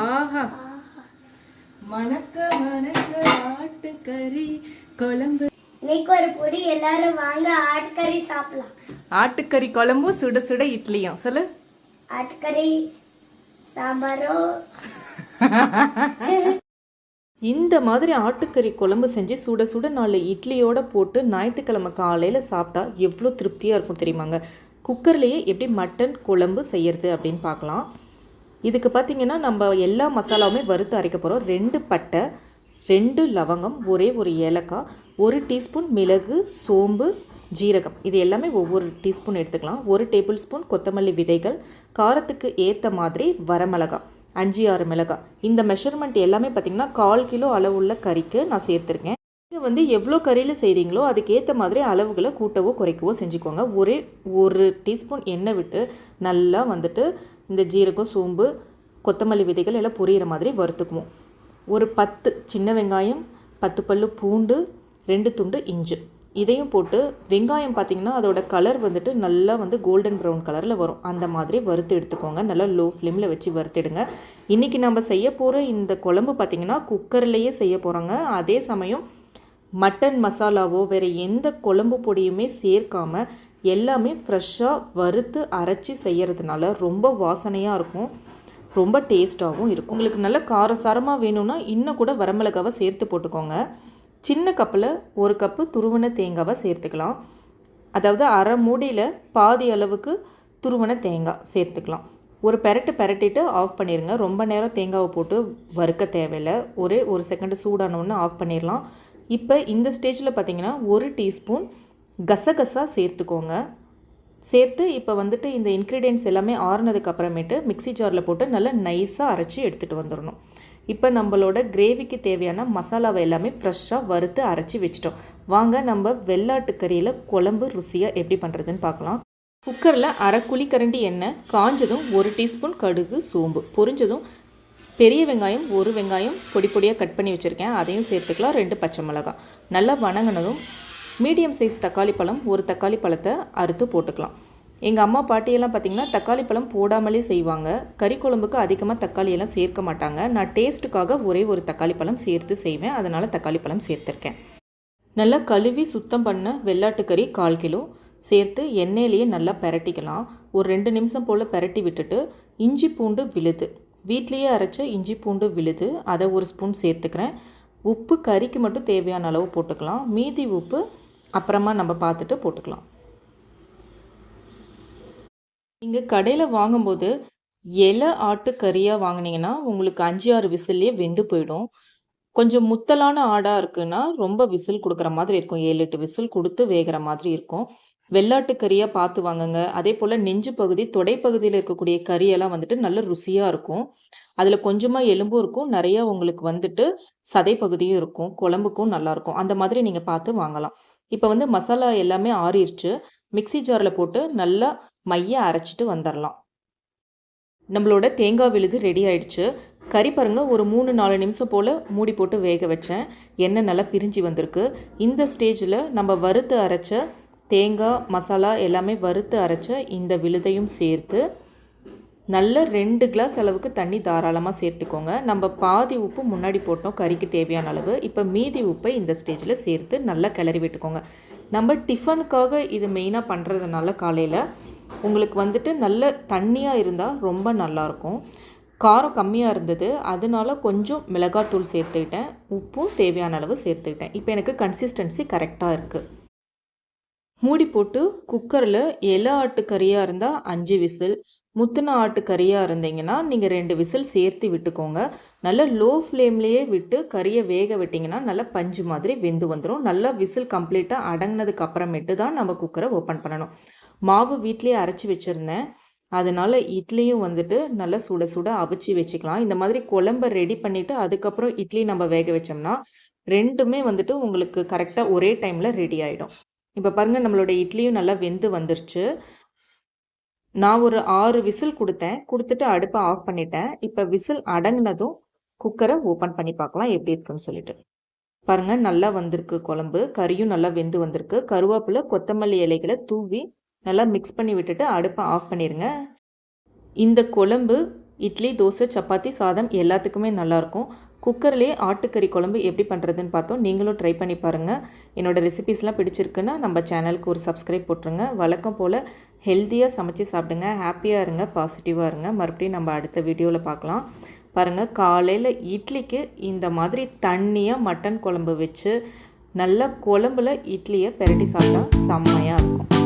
ஆஹா. மணக்க மணக்க ஆட்டுக்கறி குழம்பு. இன்னைக்கு ஒரு பொடி எல்லாரும் வாங்க ஆட்டுக்கறி சாப்பிடலாம். ஆட்டுக்கறி குழம்பும் சுட சுட இட்லியும். சொல்லு. ஆட்டுக்கறி சாம்பாரோ. இந்த மாதிரி ஆட்டுக்கறி குழம்பு செஞ்சு சுட சுட நாலு இட்லியோட போட்டு ஞாயிற்றுக்கிழமை காலையில் சாப்பிட்டா எவ்வளோ திருப்தியாக இருக்கும் தெரியுமாங்க? குக்கர்லேயே எப்படி மட்டன் குழம்பு செய்யறது அப்படின்னு பார்க்கலாம். இதுக்கு பார்த்தீங்கன்னா நம்ம எல்லா மசாலாவுமே வறுத்து அரைக்க போகிறோம் ரெண்டு பட்டை ரெண்டு லவங்கம் ஒரே ஒரு ஏலக்காய் ஒரு டீஸ்பூன் மிளகு சோம்பு ஜீரகம். இது எல்லாமே ஒவ்வொரு டீஸ்பூன் எடுத்துக்கலாம். ஒரு டேபிள் ஸ்பூன் கொத்தமல்லி விதைகள் காரத்துக்கு ஏற்ற மாதிரி வரமிளகாய் அஞ்சு ஆறு மிளகாய். இந்த மெஷர்மெண்ட் எல்லாமே பார்த்திங்கன்னா கால் கிலோ அளவுள்ள கறிக்கு நான் சேர்த்துருக்கேன். நீங்கள் வந்து எவ்வளோ கறியில் செய்கிறீங்களோ அதுக்கேற்ற மாதிரி அளவுகளை கூட்டவோ குறைக்கவோ செஞ்சுக்கோங்க. ஒரே ஒரு டீஸ்பூன் எண்ணெய் விட்டு நல்லா வந்துட்டு இந்த ஜீரகம் சோம்பு கொத்தமல்லி விதைகள் எல்லாம் பொரியிற மாதிரி வறுத்துக்குவோம். ஒரு பத்து சின்ன வெங்காயம் பத்து பல்லு பூண்டு ரெண்டு துண்டு இஞ்சி. இதையும் போட்டு வெங்காயம் பார்த்திங்கன்னா அதோட கலர் வந்துட்டு நல்லா வந்து கோல்டன் ப்ரௌன் கலரில் வரும். அந்த மாதிரி வறுத்து எடுத்துக்கோங்க. நல்லா லோ ஃப்ளேமில் வச்சு வறுத்துடுங்க. இன்றைக்கி நம்ம செய்ய போகிற இந்த குழம்பு பார்த்திங்கன்னா குக்கர்லேயே செய்ய போகிறோங்க அதே சமயம் மட்டன் மசாலாவோ வேறு எந்த குழம்பு பொடியுமே சேர்க்காமல் எல்லாமே ஃப்ரெஷ்ஷாக வறுத்து அரைச்சி செய்கிறதுனால ரொம்ப வாசனையாக இருக்கும். ரொம்ப டேஸ்ட்டாகவும் இருக்கும். உங்களுக்கு நல்ல காரசாரமாக வேணும்னா இன்னும் கூட வரமிளகாவை சேர்த்து போட்டுக்கோங்க. சின்ன கப்பில் ஒரு கப்பு துருவன தேங்காவை சேர்த்துக்கலாம். அதாவது அரை மூடியில் பாதி அளவுக்கு துருவன தேங்காய் சேர்த்துக்கலாம். ஒரு பெரட்டு பெரட்டிட்டு ஆஃப் பண்ணிடுங்க ரொம்ப நேரம் தேங்காவை போட்டு வறுக்க தேவையில்லை. ஒரே ஒரு செகண்ட் சூடானவுன்னு ஆஃப் பண்ணிடலாம் இப்போ இந்த ஸ்டேஜில் பார்த்தீங்கன்னா ஒரு டீஸ்பூன் கசகசா சேர்த்துக்கோங்க. சேர்த்து இப்போ வந்துட்டு இந்த இன்க்ரீடியன்ட்ஸ் எல்லாமே ஆறுனதுக்கு அப்புறமேட்டு மிக்ஸி ஜாரில் போட்டு நல்லா நைஸாக அரைச்சி எடுத்துகிட்டு வந்துடணும். இப்போ நம்மளோட கிரேவிக்கு தேவையான மசாலாவை எல்லாமே ஃப்ரெஷ்ஷாக வறுத்து அரைச்சி வச்சிட்டோம். வாங்க நம்ம வெள்ளாட்டு கறியில் குழம்பு ருசியாக எப்படி பண்ணுறதுன்னு பார்க்கலாம். குக்கரில் அரை குழிக்கரண்டி எண்ணெய் காஞ்சதும் ஒரு டீஸ்பூன் கடுகு சோம்பு பொரிஞ்சதும் பெரிய வெங்காயம் ஒரு வெங்காயம் பொடி பொடியாக கட் பண்ணி வச்சுருக்கேன். அதையும் சேர்த்துக்கலாம். ரெண்டு பச்சை மிளகாய். நல்லா வணங்கினதும் மீடியம் சைஸ் தக்காளி பழம் ஒரு தக்காளி பழத்தை அறுத்து போட்டுக்கலாம். எங்கள் அம்மா பாட்டியெல்லாம் பார்த்திங்கன்னா தக்காளி பழம் போடாமலே செய்வாங்க. கறி குழம்புக்கு அதிகமாக தக்காளியெல்லாம் சேர்க்க மாட்டாங்க. நான் டேஸ்ட்டுக்காக ஒரே ஒரு தக்காளி பழம் சேர்த்து செய்வேன். அதனால் தக்காளி பழம் சேர்த்துருக்கேன். நல்லா கழுவி சுத்தம் பண்ண வெள்ளாட்டுக்கறி கால் கிலோ. சேர்த்து எண்ணெயிலேயே நல்லா பெரட்டிக்கலாம். ஒரு ரெண்டு நிமிஷம் போல் பெரட்டி விட்டுட்டு இஞ்சி பூண்டு விழுது. வீட்லேயே அரைச்ச இஞ்சி பூண்டு விழுது அதை ஒரு ஸ்பூன் சேர்த்துக்கிறேன். உப்பு கறிக்கு மட்டும் தேவையான அளவு போட்டுக்கலாம். மீதி உப்பு அப்புறமா நம்ம பார்த்துட்டு போட்டுக்கலாம். நீங்கள் கடையில் வாங்கும்போது இலை ஆட்டு கறியாக வாங்கினீங்கன்னா உங்களுக்கு அஞ்சு ஆறு விசில்லையே வெந்து போயிடும். கொஞ்சம் முத்தலான ஆடாக இருக்குன்னா ரொம்ப விசில் கொடுக்குற மாதிரி இருக்கும். ஏழு எட்டு விசில் கொடுத்து வேகிற மாதிரி இருக்கும். வெள்ளாட்டு கறியாக பார்த்து வாங்குங்க. அதே போல் நெஞ்சு பகுதி தொடைப்பகுதியில் இருக்கக்கூடிய கறியெல்லாம் வந்துட்டு நல்ல ருசியாக இருக்கும். அதில் கொஞ்சமாக எலும்பும் இருக்கும். நிறையா உங்களுக்கு வந்துட்டு சதை பகுதியும் இருக்கும். குழம்புக்கும் நல்லாயிருக்கும் அந்த மாதிரி நீங்கள் பார்த்து வாங்கலாம். இப்போ வந்து மசாலா எல்லாமே ஆறிடுச்சு மிக்ஸி ஜாரில் போட்டு நல்லா மைய அரைச்சிட்டு வந்துடலாம் நம்மளோட தேங்காய் விழுது ரெடி ஆயிடுச்சு. கறி பாருங்க ஒரு மூணு நாலு நிமிஷம் போல் மூடி போட்டு வேக வச்சேன். எண்ணெய் நல்லா பிரிஞ்சு வந்திருக்கு. இந்த ஸ்டேஜில் நம்ம வறுத்து அரைச்ச தேங்காய் மசாலா எல்லாமே வறுத்து அரைச்ச இந்த விழுதையும் சேர்த்து நல்ல ரெண்டு கிளாஸ் அளவுக்கு தண்ணி தாராளமாக சேர்த்துக்கோங்க. நம்ம பாதி உப்பு முன்னாடி போட்டோம் கறிக்கு தேவையான அளவு. இப்போ மீதி உப்பை இந்த ஸ்டேஜில் சேர்த்து நல்லா கிளறி விட்டுக்கோங்க. நம்ம டிஃபனுக்காக இது மெயினாக பண்ணுறதுனால காலையில் உங்களுக்கு வந்துட்டு நல்ல தண்ணியாக இருந்தால் ரொம்ப நல்லாயிருக்கும். காரம் கம்மியாக இருந்தது அதனால கொஞ்சம் மிளகாத்தூள் சேர்த்துக்கிட்டேன். உப்பும் தேவையான அளவு சேர்த்துக்கிட்டேன். இப்போ எனக்கு கன்சிஸ்டன்சி கரெக்டாக இருக்குது மூடி போட்டு குக்கரில் இலை ஆட்டு கறியாக இருந்தால் அஞ்சு விசில் முத்தின ஆட்டு கறியாக இருந்தீங்கன்னா நீங்கள் ரெண்டு விசில் சேர்த்து விட்டுக்கோங்க. நல்லா லோ ஃப்ளேம்லேயே விட்டு கறியை வேக விட்டிங்கன்னா நல்லா பஞ்சு மாதிரி வெந்து வந்துடும் நல்லா விசில் கம்ப்ளீட்டாக அடங்கினதுக்கு அப்புறமேட்டு தான் நம்ம குக்கரை ஓப்பன் பண்ணணும். மாவு வீட்லேயே அரைச்சி வச்சுருந்தேன். அதனால் இட்லியும் வந்துட்டு நல்லா சுட சுட அவிச்சு வச்சுக்கலாம். இந்த மாதிரி குழம்ப ரெடி பண்ணிவிட்டு அதுக்கப்புறம் இட்லி நம்ம வேக வச்சோம்னா ரெண்டுமே வந்துட்டு உங்களுக்கு கரெக்டாக ஒரே டைமில் ரெடி ஆகிடும் இப்போ பாருங்கள் நம்மளோட இட்லியும் நல்லா வெந்து வந்துருச்சு. நான் ஒரு ஆறு விசில் கொடுத்தேன். கொடுத்துட்டு அடுப்பை ஆஃப் பண்ணிட்டேன். இப்போ விசில் அடங்கினதும் குக்கரை ஓப்பன் பண்ணி பார்க்கலாம். எப்படி இருக்குன்னு சொல்லிட்டு. பாருங்க நல்லா வந்திருக்கு குழம்பு. கறியும் நல்லா வெந்து வந்திருக்கு. கருவேப்பிலை கொத்தமல்லி இலைகளை தூவி நல்லா மிக்ஸ் பண்ணி விட்டுட்டு அடுப்பை ஆஃப் பண்ணிடுங்க இந்த குழம்பு இட்லி தோசை சப்பாத்தி சாதம் எல்லாத்துக்குமே நல்லாயிருக்கும். குக்கர்லேயே ஆட்டுக்கறி குழம்பு எப்படி பண்ணுறதுன்னு பார்த்தோம். நீங்களும் ட்ரை பண்ணி பாருங்கள் என்னோடய ரெசிபீஸ்லாம் பிடிச்சிருக்குன்னா நம்ம சேனலுக்கு ஒரு சப்ஸ்கிரைப் போட்டுருங்க. வழக்கம் போல் ஹெல்த்தியாக சமைச்சு சாப்பிடுங்க. ஹாப்பியாக இருங்க பாசிட்டிவாக இருங்க. மறுபடியும் நம்ம அடுத்த வீடியோவில் பார்க்கலாம். பாருங்கள் காலையில் இட்லிக்கு இந்த மாதிரி தண்ணியாக மட்டன் குழம்பு வச்சு நல்லா குழம்புல இட்லியை பெரட்டி சாப்பிட்டா செம்மையாக இருக்கும்.